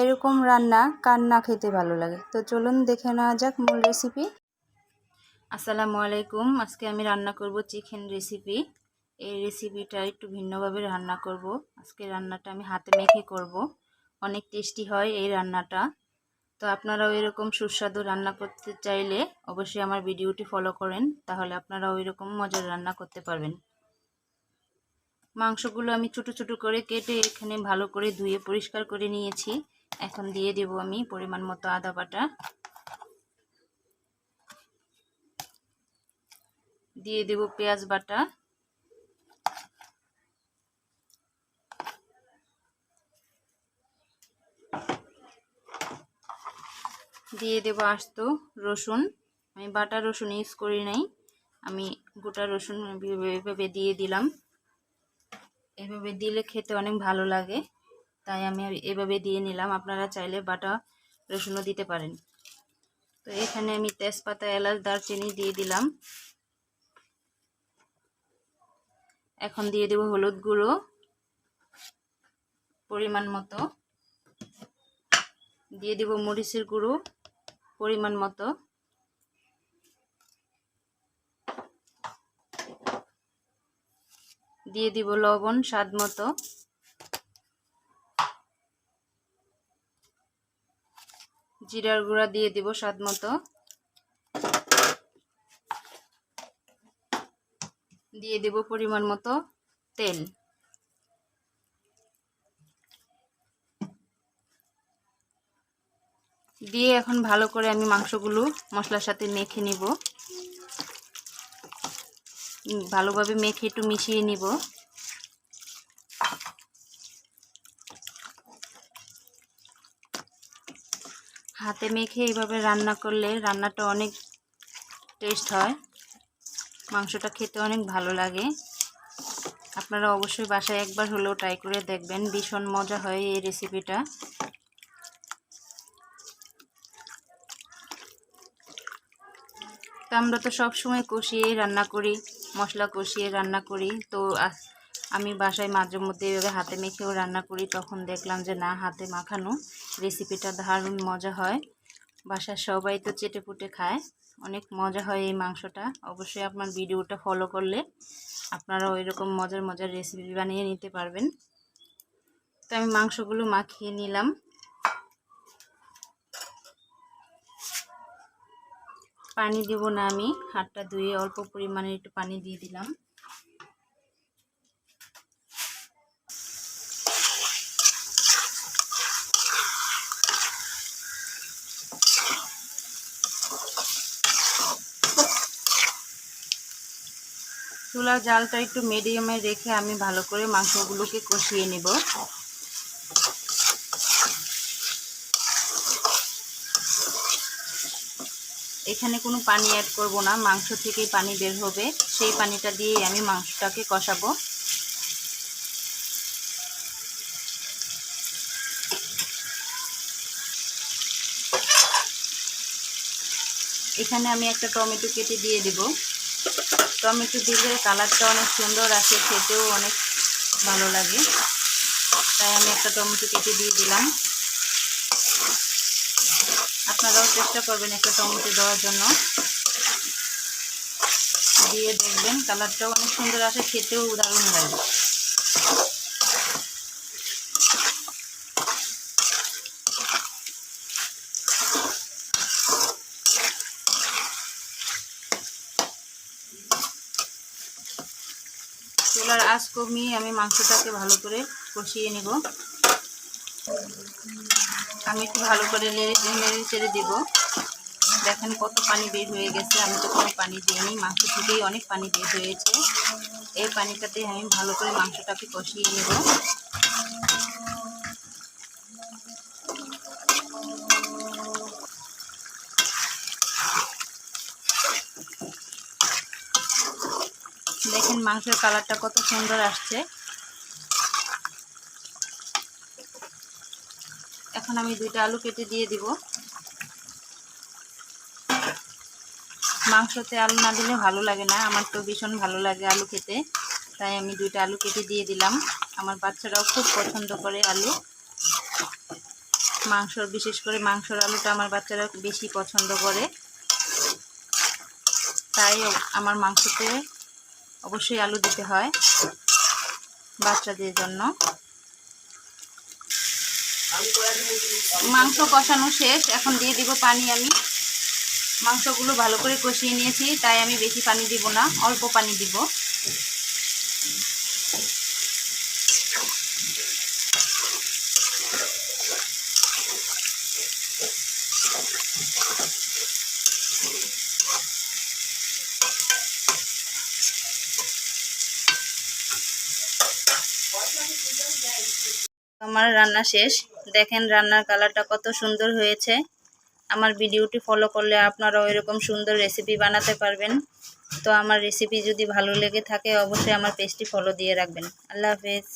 এরকম রান্না কার না খেতে ভালো লাগে? তো চলুন দেখে নেওয়া যাক মূল রেসিপি আসসালামু আলাইকুম। আজকে আমি রান্না করব চিকেন রেসিপি এই রেসিপিটা একটু ভিন্নভাবে রান্না করব। আজকে রান্নাটা আমি হাতে মেখে করব। অনেক টেস্টি হয় এই রান্নাটা। তো আপনারাও এরকম সুস্বাদু রান্না করতে চাইলে অবশ্যই আমার ভিডিওটি ফলো করেন, তাহলে আপনারাও এরকম মজার রান্না করতে পারবেন। মাংসগুলো আমি ছোটো ছোটো করে কেটে এখানে ভালো করে ধুয়ে পরিষ্কার করে নিয়েছি। এখন দিয়ে দেব আমি পরিমাণ মতো আদা বাটা। দিয়ে দেব পেঁয়াজ বাটা। দিয়ে দেব আস্ত রসুন। আমি বাটা রসুন ইউজ করি নাই। আমি গোটা রসুন এভাবে দিয়ে দিলাম। এভাবে দিলে খেতে অনেক ভালো লাগে। তাই আমি এভাবে দিয়ে নিলাম। আপনারা চাইলে বাটা রসুনও দিতে পারেন। তো এখানে আমি তেজপাতা, এলাচ, দারচিনি দিয়ে দিলাম। এখন দিয়ে দেব হলুদ গুঁড়ো পরিমাণ মতো। দিয়ে দেব মরিচের গুঁড়ো পরিমাণ মতো। দিয়ে দিব লবণ স্বাদ মতো। জিরার গুঁড়া দিয়ে দিব স্বাদ মতো। দিয়ে দেব পরিমাণ মতো তেল। দিয়ে এখন ভালো করে আমি মাংসগুলো মশলার সাথে মেখে নিব। ভালোভাবে মেখে একটু মিশিয়ে নিব। হাতে মেখে এইভাবে রান্না করলে রান্নাটা অনেক টেস্ট হয়। মাংসটা খেতে অনেক ভালো লাগে। আপনারা অবশ্যই বাসায় একবার হলেও ট্রাই করে দেখবেন, ভীষণ মজা হয় এই রেসিপিটা তো আমরা তো সব সময় কষিয়ে রান্না করি, মশলা কষিয়ে রান্না করি। তো আমি বাসায় মাঝে মধ্যে এভাবে হাতে মেখেও রান্না করি, তখন দেখলাম যে না, হাতে মাখানো রেসিপিটা দারুণ মজা হয়। বাসার সবাই তো চেটে পুটে খায়, অনেক মজা হয় এই মাংসটা। অবশ্যই আপনার ভিডিওটা ফলো করলে আপনারা ওই রকম মজার মজার রেসিপি বানিয়ে নিতে পারবেন। তো আমি মাংসগুলো মাখিয়ে নিলাম। পানি দেব না আমি, হাতটা ধুয়ে অল্প পরিমাণে একটু পানি দিয়ে দিলাম। চুলার জালটা একটু মিডিয়ামে রেখে আমি ভালো করে মাংসগুলোকে কষিয়ে নেব। এখানে কোনো পানি অ্যাড করব না, মাংস থেকেই পানি বের হবে। সেই পানিটা দিয়েই আমি মাংসটাকে কষাবো। এখানে আমি একটা টমেটো কেটে দিয়ে দেব। টমেটো দিলে কালারটা অনেক সুন্দর আসে, খেতেও অনেক ভালো লাগে। তাই আমি একটা টমেটো কেটে দিয়ে দিলাম। আপনারাও চেষ্টা করবেন একটা টমেটো দেওয়ার জন্য। দিয়ে দেখবেন, কালারটাও অনেক সুন্দর আসে, খেতেও দারুণ লাগে। চুলার আঁচ কমিয়ে আমি মাংসটাকে ভালো করে কষিয়ে নেব। আমি একটু ভালো করে নেড়ে নেড়ে চেড়ে দেবো। দেখেন কত পানি বের হয়ে গেছে। আমি তো কোনো পানি দিইনি। মাংস থেকেই অনেক পানি বের হয়েছে। এই পানিটাতে আমি ভালো করে মাংসটাকে কষিয়ে নেব দেখেন মাংসের কালারটা কত সুন্দর আসছে। এখন আমি দুইটা আলু কেটে দিয়ে দিব। মাংসতে আলু না দিলে ভালো লাগে না, আমার তো ভীষণ ভালো লাগে আলু খেতে। তাই আমি দুইটা আলু কেটে দিয়ে দিলাম। আমার বাচ্চারাও খুব পছন্দ করে আলু। মাংসর, বিশেষ করে মাংসর আলুটা আমার বাচ্চারা বেশি পছন্দ করে। তাই আমার মাংসতে অবশ্যই আলু দিতে হয় বাচ্চাদের জন্য। মাংস কষানো শেষ, এখন দিয়ে দিব পানি আমি। মাংসগুলো ভালো করে কষিয়ে নিয়েছি, তাই আমি বেশি পানি দিব না, অল্প পানি দিব। আমার রান্না শেষ। দেখেন রান্নার কালারটা কত সুন্দর হয়েছে। আমার ভিডিওটি ফলো করলে আপনারাও এরকম সুন্দর রেসিপি বানাতে পারবেন। তো আমার রেসিপি যদি ভালো লেগে থাকে, অবশ্যই আমার পেজটি ফলো দিয়ে রাখবেন। আল্লাহ হাফেজ।